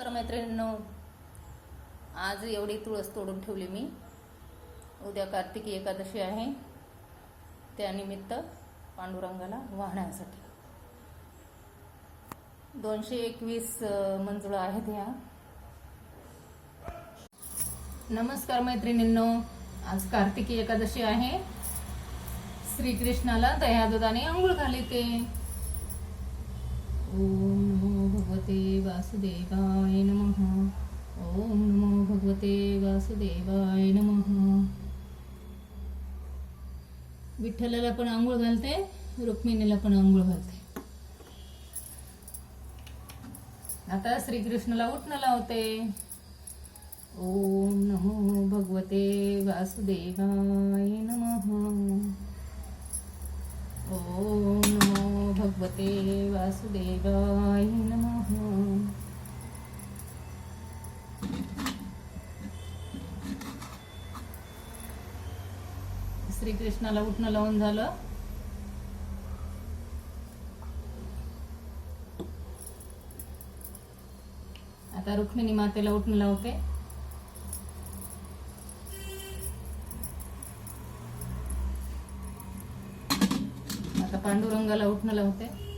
तर मैत्रिणींनो आज एवढी तुळस तोडून ठेवली मी. उद्या कार्तिकी एकादशी आहे. त्यानिमित्त पांडुरंगाला वाहण्यासाठी. दोनशे एकवीस अं, मंजुळा आहेत ह्या. नमस्कार मैत्रिणींनो आज कार्तिकी एकादशी आहे. श्रीकृष्णाला दह्या दुधाने आंघोळ घालिते. ओम. भगवते वासुदेवाय नमः. ओम नमो भगवते वासुदेवाय नमः. विठ्ठलाला पण आंघोळ घालते रुक्मिणीला पण आंघोळ घालते. आता श्रीकृष्णाला उठणं लावते. ओम नमो भगवते वासुदेवाय नमः. ओम नमो भगवते वासुदेवाय नमः. श्रीकृष्णाला उठणं लावून झालं. आता रुक्मिणी मातेला उठणं लावते. आता पांडुरंगाला उठणं लावते.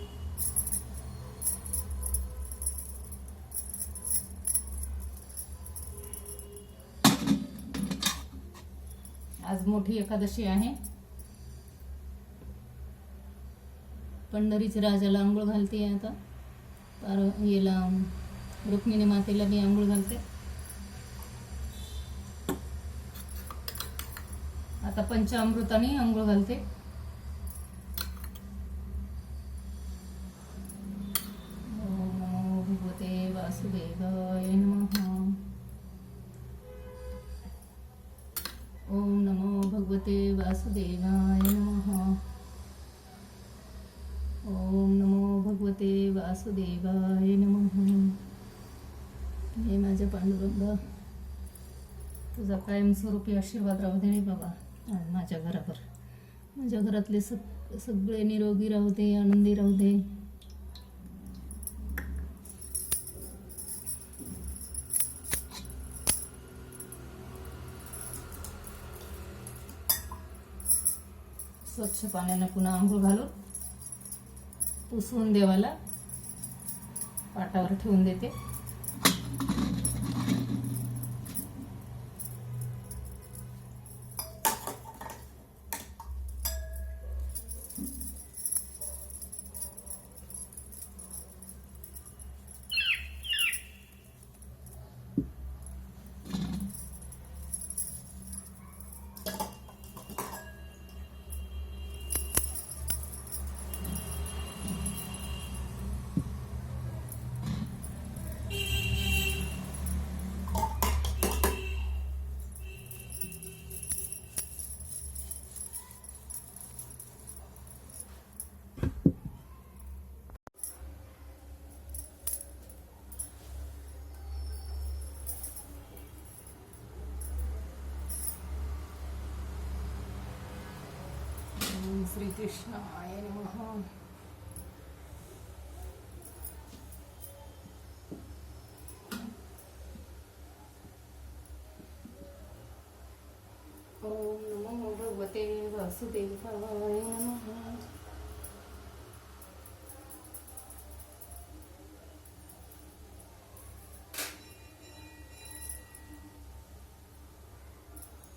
आज मोठी एकादशी आहे. पंढरीच्या राजाला आंघोळ घालते आता. पार याला रुक्मिणी मातेला मी आंघोळ घालते. आता पंचामृताने आंघोळ घालते. वासुदेव. भगवते वासुदेवाय नमः। ओम नमो भगवते वासुदेवाय नमः। हे माझ्या पांडुरंग तुझा कायमस्वरूपी आशीर्वाद राहू दे बाबा आणि माझ्या घरावर. माझ्या घरातले सग सगळे निरोगी राहू दे आनंदी राहू दे. स्वच्छ पाण्यानं पुन्हा आंघोळ घालून पुसून देवाला पाटावर ठेवून देते. श्रीकृष्णाय नमः. ओम नमो भगवते वासुदेवाय नमः.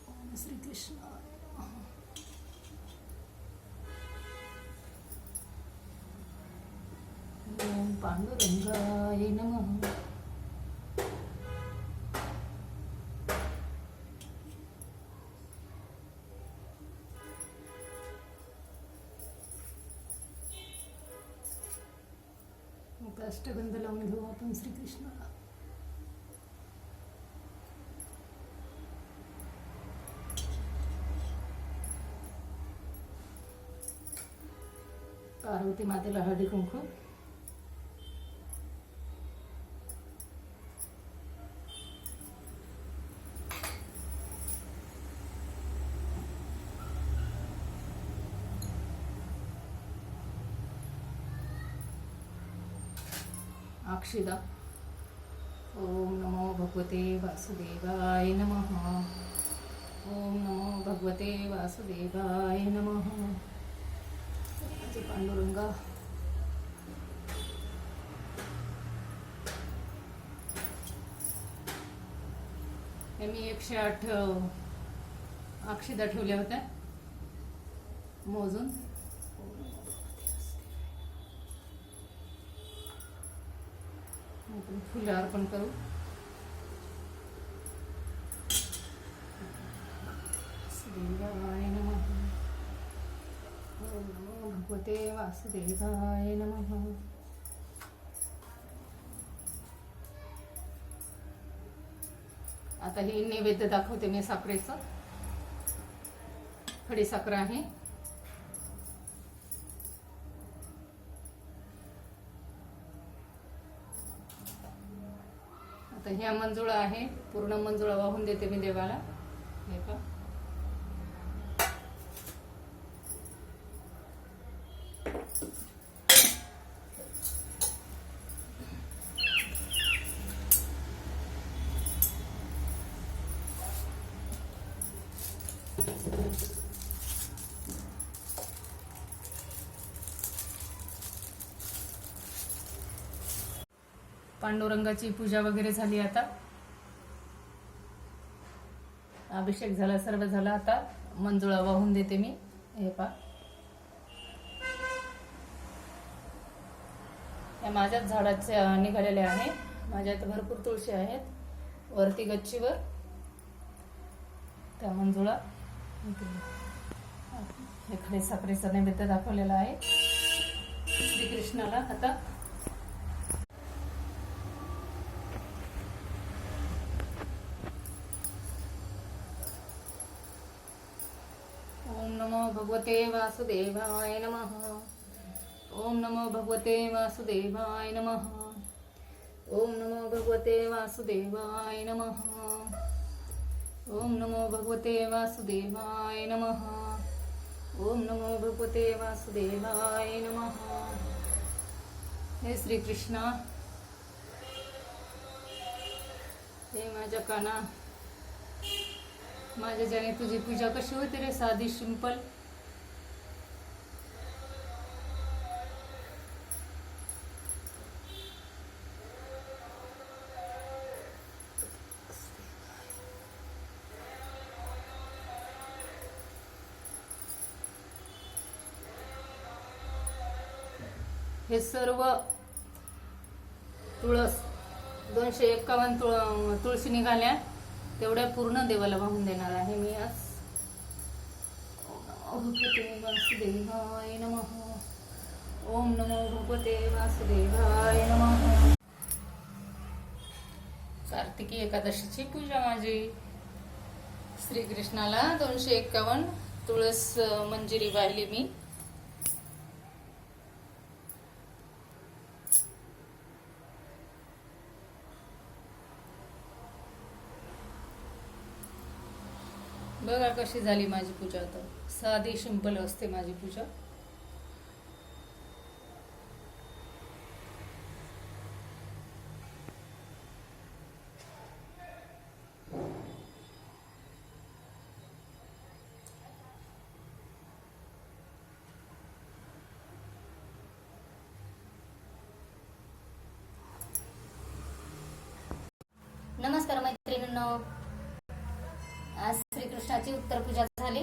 ओम ओम पांडुरंगाय नमः आता अष्टगंध लावून घेऊ आपण श्रीकृष्णाला अक्षिदा। मातेला हळदी कुंकू अक्षिदा भगवते वासुदेवाय नमः। ओम नमो भगवते वासुदेवाय नमः। माझे पांडुरंगा। हे मी एकशे आठ अक्षिदा ठेवल्या होत्या. मोजून. फुलं अर्पण करू. भगवते वासुदेवाय नमः. आता हे नैवेद्य दाखवते मी साखरेचं. खडी साखर आहे. तर ह्या मंजुळा आहे. पूर्ण मंजुळा वाहून देते मी देवाला. हे का पांडुरंगाची पूजा वगैरे झाली आता. अभिषेक झाला सर्व झाला आता. मंजुळा वाहून देते मी. हे पा या माझ्याच झाडाच्या निघालेल्या आहे. माझ्यात भरपूर तुळशी आहेत. वरती गच्चीवर. त्या मंजुळा. हे खडे साखरेचा नैवेद्य दाखवलेला आहे. श्रीकृष्णाला आता ओम नमो भगवते वासुदेवाय नमः। ओम नमो भगवते वासुदेवाय नमः। ओम नमो भगवते वासुदेवाय नमः। ओम नमो भगवते वासुदेवाय नमः। ओम नमो भगवते वासुदेवाय नमः। हे श्रीकृष्णा। हे माझ्या काना माझ्या ज्याने तुझी पूजा कशी होते रे साधी सिंपल हे सर्व तुळस दोनशे एक्कावन्न तुळ तुळशी निघाल्या. तेवढ्या पूर्ण देवाला वाहून देणार आहे मी आज. ओम नमो भगवते वासुदेवाय नम. ओम नमो भगवते वासुदेवाय कार्तिकी एकादशीची पूजा माझी. श्रीकृष्णाला दोनशे एक्कावन्न तुळस मंजिरी वाहिली मी. बघा कशी झाली माझी पूजा आता. साधी सिंपल असते माझी पूजा. नमस्कार मैत्रिणींनो. श्रीकृष्णाची उत्तर पूजा झाली.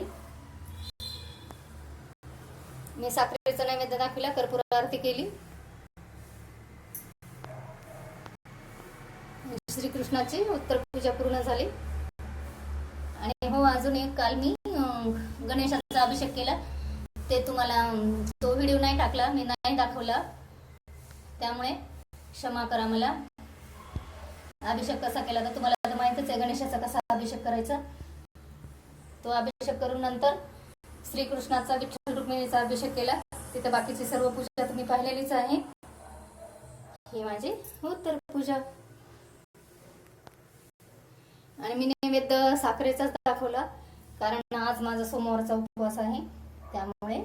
मी साखरेचा नैवेद्य दाखविला कर्पूर आरती केली. श्रीकृष्णाची उत्तर पूजा पूर्ण झाली. आणि हो अजून एक काल मी गणेशाचा अभिषेक केला. ते तुम्हाला तो व्हिडिओ नाही टाकला मी नाही दाखवला. त्यामुळे क्षमा करा मला. अभिषेक कसा केला तर तुम्हाला आता माहितच आहे गणेशाचा कसा अभिषेक करायचा. तो अभिषेक करून नंतर श्रीकृष्णाचा विठ्ठल रुक्मिणीचा अभिषेक केला. तिथे बाकीची सर्व पूजा तुम्ही पाहिलेलीच आहे. ही माझी उत्तर पूजा. आणि मी नैवेद्य साखरेचाच दाखवला कारण आज माझा सोमवारचा उपवास आहे. त्यामुळे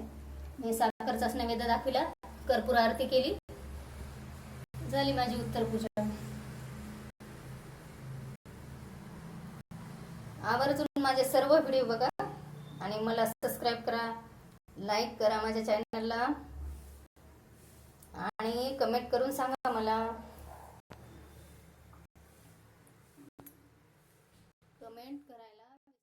मी साखरचाच नैवेद्य दाखविला कर्पूर आरती केली. झाली माझी उत्तर पूजा. आवर्जून माझे सर्व व्हिडिओ बघा आणि मला सबस्क्राईब करा लाईक करा माझ्या चॅनलला आणि कमेंट करून सांगा मला. कमेंट